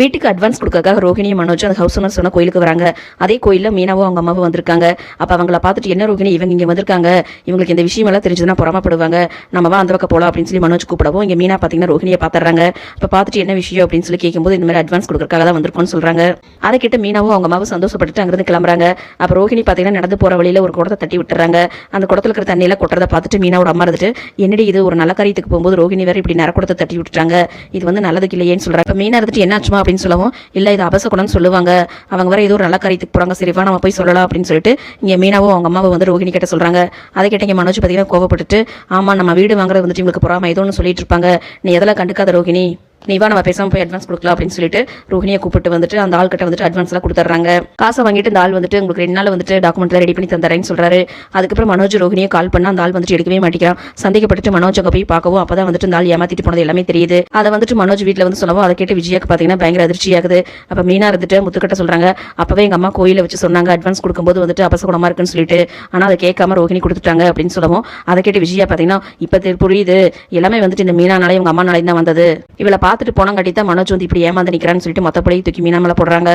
வீட்டுக்கு அட்வான்ஸ் கொடுக்கறக்காக ரோஹிணி மனோஜும் அந்த house owner சொன்ன கோயிலுக்கு வராங்க. அதே கோயிலில் மீனாவும் அவங்க அம்மாவும் வந்திருக்காங்க. அப்போ அவங்கள பார்த்துட்டு என்ன ரோஹிணி இவங்க இங்கே வந்திருக்காங்க? இவங்களுக்கு இந்த விஷயமெல்லாம் தெரிஞ்சதுன்னா புறமப்படுவாங்க. நம்ம வா அந்த பக்கம் போகலாம் அப்படின்னு சொல்லி மனோஜ் கூப்பிடவும் இங்கே மீனா பார்த்தீங்கன்னா ரோஹிணியை பார்த்துறாங்க அப்போ பார்த்துட்டு என்ன விஷயம்? அப்படின்னு சொல்லி கேட்கும்போது இந்த மாதிரி அட்வான்ஸ் கொடுக்கறக்காக தான் வந்திருக்கோம்னு சொல்கிறாங்க அதை கிட்ட மீனாவும் அவங்க அம்மாவும் சந்தோஷப்பட்டுட்டு அங்கேருந்து கிளம்புறாங்க. அப்போ ரோஹிணி பார்த்தீங்கன்னா நடந்து போகிற வழியில் ஒரு குடத்தை தட்டி விட்டுறாங்க. அந்த குடத்துல இருக்கிற தண்ணியில் கொட்டுறதை பார்த்துட்டு மீனாவோட அம்மா இருந்துட்டு என்னடி இது ஒரு நல்ல காரியத்துக்கு போகும்போது ரோஹிணி வேறு இப்படி நரக்குடத்தை தட்டி விட்டுட்டாங்க. இது வந்து நல்லதுக்கு இல்லையேன்னு சொல்கிறாங்க இப்போ மீனா இருந்துட்டு என்னாச்சுமா அப்படின்னு சொல்லவும் இல்லை இது அபசகுணம்னு சொல்லுவாங்க. அவங்க வேறு ஏதோ ஒரு நல்ல காரியத்துக்கு போகிறாங்க சரிவா நம்ம போய் சொல்லலாம். அப்படின்னு சொல்லிட்டு இங்கே மீனாவும் அவங்க அம்மாவை வந்து ரோஹிணி கிட்ட சொல்கிறாங்க அதை கேட்ட இங்கே மனோஜ் பார்த்தீங்கன்னா கோவப்பட்டுட்டு ஆமாம் நம்ம வீடு வாங்குறது வந்துட்டு இவங்களுக்கு பொறாமல் ஏதோ ஒன்று சொல்லிட்டு இருப்பாங்க. நீ எதெல்லாம் கண்டுக்காத ரோஹிணி நீ வா நம்ம பேசாம போய் அட்வான்ஸ் கொடுக்கலாம் அப்படின்னு சொல்லிட்டு ரோஹினியை கூப்பிட்டு வந்துட்டு அந்த ஆள் கிட்ட வந்துட்டு அட்வான்ஸ் எல்லாம் கொடுத்துட்றாங்க. காசை வாங்கிட்டு அந்த ஆள் வந்துட்டு உங்களுக்கு ரெண்டு நாள் வந்துட்டு டாக்குமெண்ட் ரெடி பண்ணி தந்துறேன்னு சொல்றாரு. அதுக்கப்புறம் மனோஜ் ரோஹினியை கால் பண்ணா அந்த ஆள் வந்துட்டு எடுக்கவே மாட்டேங்கிறான். சந்தேகப்பட்டு மனோஜ் அங்க போய் பார்க்கவும் அப்பதான் வந்துட்டு இந்த ஆள் ஏமாத்திட்டு போனது எல்லாமே தெரியுது. அதை வந்துட்டு மனோஜ் வீட்டில் வந்து சொல்லவும் அதை கேட்டு விஜயாக்கு பாத்தீங்கன்னா பயங்கர அதிர்ச்சி ஆகுது. அப்ப மீனா இருந்துட்டு முத்துக்கிட்ட சொல்றாங்க அப்பவே எங்க அம்மா கோயில வச்சு சொன்னாங்க அட்வான்ஸ் கொடுக்கும்போது வந்துட்டு அபசகுணமா இருக்குன்னு சொல்லிட்டு. ஆனா அதை கேட்காம ரோஹிணி கொடுத்துட்டாங்க அப்படின்னு சொல்லவும் அதை கேட்டு விஜயா பாத்தீங்கன்னா இப்ப புரியுது. எல்லாமே வந்துட்டு இந்த மீனானாலே இவங்க அம்மா நாளையும் தான் வந்தது. இவளை பார்த்துட்டு போனங்காட்டி தான் மனோஜ் வந்து இப்படி ஏமாந்து நிற்கிறான்னு சொல்லிட்டு மொத்த தூக்கி மீனாமலை போடுறாங்க.